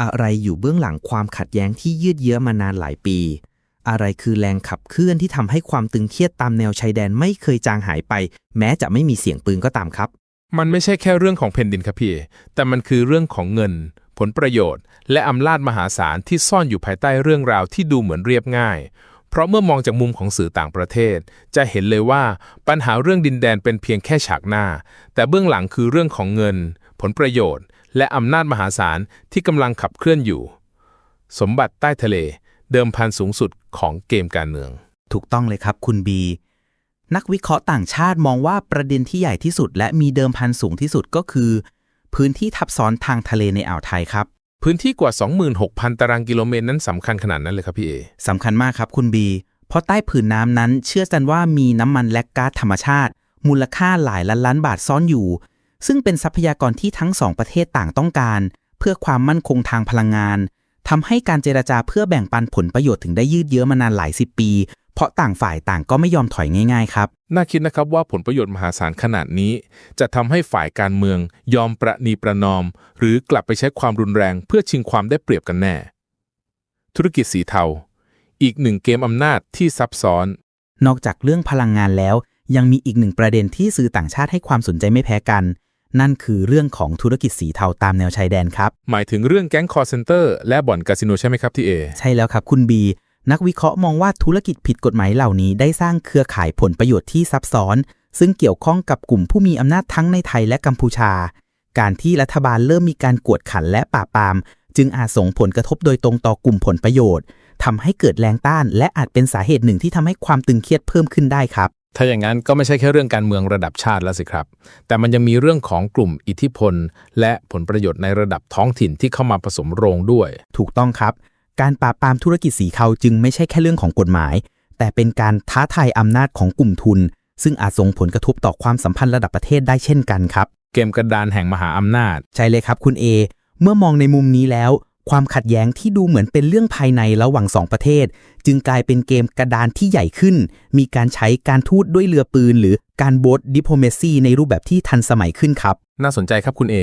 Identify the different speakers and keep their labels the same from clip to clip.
Speaker 1: อะไรอยู่เบื้องหลังความขัดแย้งที่ยืดเยื้อมานานหลายปี อะไรคือแรงขับเคลื่อนที่ทำให้ความตึงเครียดตามแนวชายแดนไม่เคยจางหายไป แม้จะไม่มีเสียงปืนก็ตามครับ
Speaker 2: มันไม่ใช่แค่เรื่องของแผ่นดินครับพี่แต่มันคือเรื่องของเงิน ผลประโยชน์ และอำนาจมหาศาลที่ซ่อนอยู่ภายใต้เรื่องราวที่ดูเหมือนเรียบง่ายเพราะเมื่อมองจากมุมของสื่อต่างประเทศ จะเห็นเลยว่าปัญหาเรื่องดินแดนเป็นเพียงแค่ฉากหน้า แต่เบื้องหลังคือเรื่องของเงิน ผลประโยชน์ และอำนาจมหาศาลที่กำลังขับเคลื่อนอยู่ สมบัติใต้ทะเลเดิมพันสูงสุดของเกมการเมือง
Speaker 1: ถูกต้องเลยครับคุณบี นักวิเคราะห์ต่างชาติมองว่าประเด็นที่ใหญ่ที่สุด และมีเดิมพันสูงที่สุดก็คือ พื้นที่ทับซ้อนทางทะเลในอ่าวไทยครับ
Speaker 2: พื้นที่กว่า 26,000 ตารางกิโลเมตรนั้นสำคัญขนาดนั้นเลยครับพี่เอ
Speaker 1: สำคัญมากครับคุณบี เพราะใต้ผืนน้ำนั้นเชื่อกันว่ามีน้ำมันและก๊าซธรรมชาติ มูลค่าหลายล้านล้านบาทซ่อนอยู่ ซึ่งเป็นทรัพยากรที่ทั้งสองประเทศต่างต้องการ เพื่อความมั่นคงทางพลังงานทำให้การเจรจาเพื่อแบ่งปันผลประโยชน์ถึงได้ยืดเยื้อมานานหลายสิบปี เพราะต่างฝ่ายต่างก็ไม่ยอมถอยง่าย ๆ ครับ
Speaker 2: น่าคิดนะครับว่าผลประโยชน์มหาศาลขนาดนี้ จะทำให้ฝ่ายการเมือง ยอมประนีประนอม หรือกลับไปใช้ความรุนแรง เพื่อชิงความได้เปรียบกันแน่ ธุรกิจสีเทา อีกหนึ่งเกมอำนาจที่ซับซ้อน
Speaker 1: นอกจากเรื่องพลังงานแล้วยังมีอีกหนึ่งประเด็นที่สื่อต่างชาติให้ความสนใจไม่แพ้กัน นั่นคือเรื่องของธุรกิจสีเทาตามแนวชายแดนครับ
Speaker 2: หมายถึงเรื่องแก๊งคอร์เซนเตอร์และบ่อนคาสิโนใช่ไหมครับที่เอ
Speaker 1: ใช่แล้วครับคุณบีนักวิเคราะห์มองว่าธุรกิจผิดกฎหมายเหล่านี้ได้สร้างเครือข่ายผลประโยชน์ที่ซับซ้อน ซึ่งเกี่ยวข้องกับกลุ่มผู้มีอำนาจทั้งในไทยและกัมพูชา การที่รัฐบาลเริ่มมีการกวดขันและปราบปราม จึงอาจส่งผลกระทบโดยตรงต่อกลุ่มผลประโยชน์ทำให้เกิดแรงต้าน และอาจเป็นสาเหตุหนึ่งที่ทำให้ความตึงเครียดเพิ่มขึ้นได้ครับ
Speaker 2: ถ้าอย่างนั้นก็ไม่ใช่แค่เรื่องการเมืองระดับชาติแล้วสิครับ แต่มันยังมีเรื่องของกลุ่มอิทธิพล และผลประโยชน์ในระดับท้องถิ่นที่เข้ามาผสมโรงด้วย
Speaker 1: ถูกต้องครับ การปราบปรามธุรกิจสีเทาจึงไม่ใช่แค่เรื่องของกฎหมาย แต่เป็นการท้าทายอำนาจของกลุ่มทุน ซึ่งอาจส่งผลกระทบต่อความสัมพันธ์ระดับประเทศได้เช่นกันครับ
Speaker 2: เกมกระดานแห่งมหาอำนาจ
Speaker 1: ใช่เลยครับคุณเอ เมื่อมองในมุมนี้แล้ว ความขัดแย้งที่ดูเหมือนเป็นเรื่องภายในระหว่างสองประเทศ จึงกลายเป็นเกมกระดานที่ใหญ่ขึ้น มีการใช้การทูตด้วยเรือปืน หรือการโบสดิโพเมซีในรูปแบบที่ทันสมัยขึ้นครับ
Speaker 2: น่าสนใจครับคุณเอ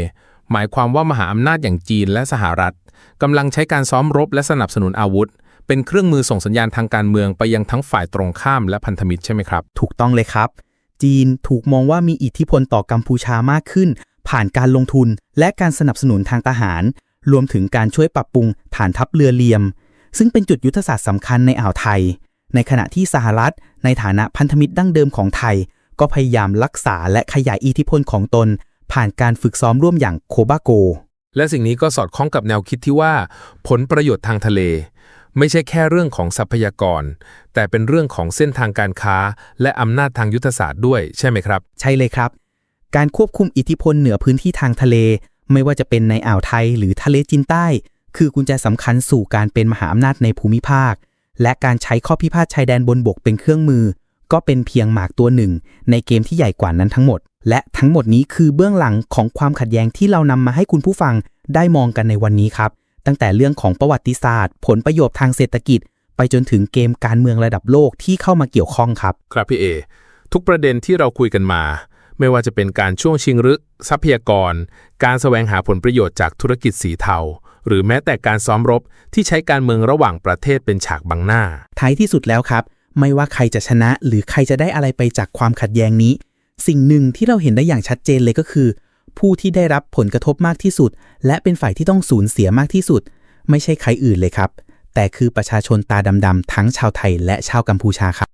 Speaker 2: หมายความว่ามหาอำนาจอย่างจีนและสหรัฐกำลังใช้การซ้อมรบและสนับสนุนอาวุธ เป็นเครื่องมือส่งสัญญาณทางการเมืองไปยังทั้งฝ่ายตรงข้ามและพันธมิตรใช่ไหมครับ
Speaker 1: ถูกต้องเลยครับ จีนถูกมองว่ามีอิทธิพลต่อกัมพูชามากขึ้น ผ่านการลงทุนและการสนับสนุนทางทหาร รวมถึงการช่วยปรับปรุงฐานทัพเรือเลียม ซึ่งเป็นจุดยุทธศาสตร์สำคัญในอ่าวไทย ในขณะที่สหรัฐ ในฐานะพันธมิตรดั้งเดิมของไทย ก็พยายามรักษาและขยายอิทธิพลของตน ผ่านการฝึกซ้อมร่วมอย่างโคบาโก
Speaker 2: และสิ่งนี้ก็สอดคล้องกับแนวคิดที่ว่า ผลประโยชน์ทางทะเล ไม่ใช่แค่เรื่องของทรัพยากร แต่เป็นเรื่องของเส้นทางการค้า และอำนาจทางยุทธศาสตร์ด้วยใช่ไหมครับ
Speaker 1: ใช่เลยครับ การควบคุมอิทธิพลเหนือพื้นที่ทางทะเล ไม่ว่าจะเป็นในอ่าวไทยหรือทะเลจีนใต้ คือกุญแจสำคัญสู่การเป็นมหาอำนาจในภูมิภาค และการใช้ข้อพิพาทชายแดนบนบกเป็นเครื่องมือ ก็เป็นเพียงหมากตัวหนึ่ง ในเกมที่ใหญ่กว่านั้นทั้งหมด และทั้งหมดนี้คือเบื้องหลังของความขัดแย้งที่เรานำมาให้คุณผู้ฟังได้มองกันในวันนี้ครับ ตั้งแต่เรื่องของประวัติศาสตร์ ผลประโยชน์ทางเศรษฐกิจ ไปจนถึงเกมการเมืองระดับโลกที่เข้ามาเกี่ยวข้องครับ
Speaker 2: ครับพี่เอทุกประเด็นที่เราคุยกันมา ไม่ว่าจะเป็นการช่วงชิงรึก ทรัพยากร การแสวงหาผลประโยชน์จากธุรกิจสีเทา หรือแม้แต่การซ้อมรบที่ใช้การเมืองระหว่างประเทศเป็นฉากบังหน้า
Speaker 1: ท้ายที่สุดแล้วครับ ไม่ว่าใครจะชนะหรือใครจะได้อะไรไปจากความขัดแย้งนี้ สิ่งหนึ่งที่เราเห็นได้อย่างชัดเจนเลยก็คือ ผู้ที่ได้รับผลกระทบมากที่สุด และเป็นฝ่ายที่ต้องสูญเสียมากที่สุด ไม่ใช่ใครอื่นเลยครับ แต่คือประชาชนตาดำๆทั้งชาวไทยและชาวกัมพูชาครับ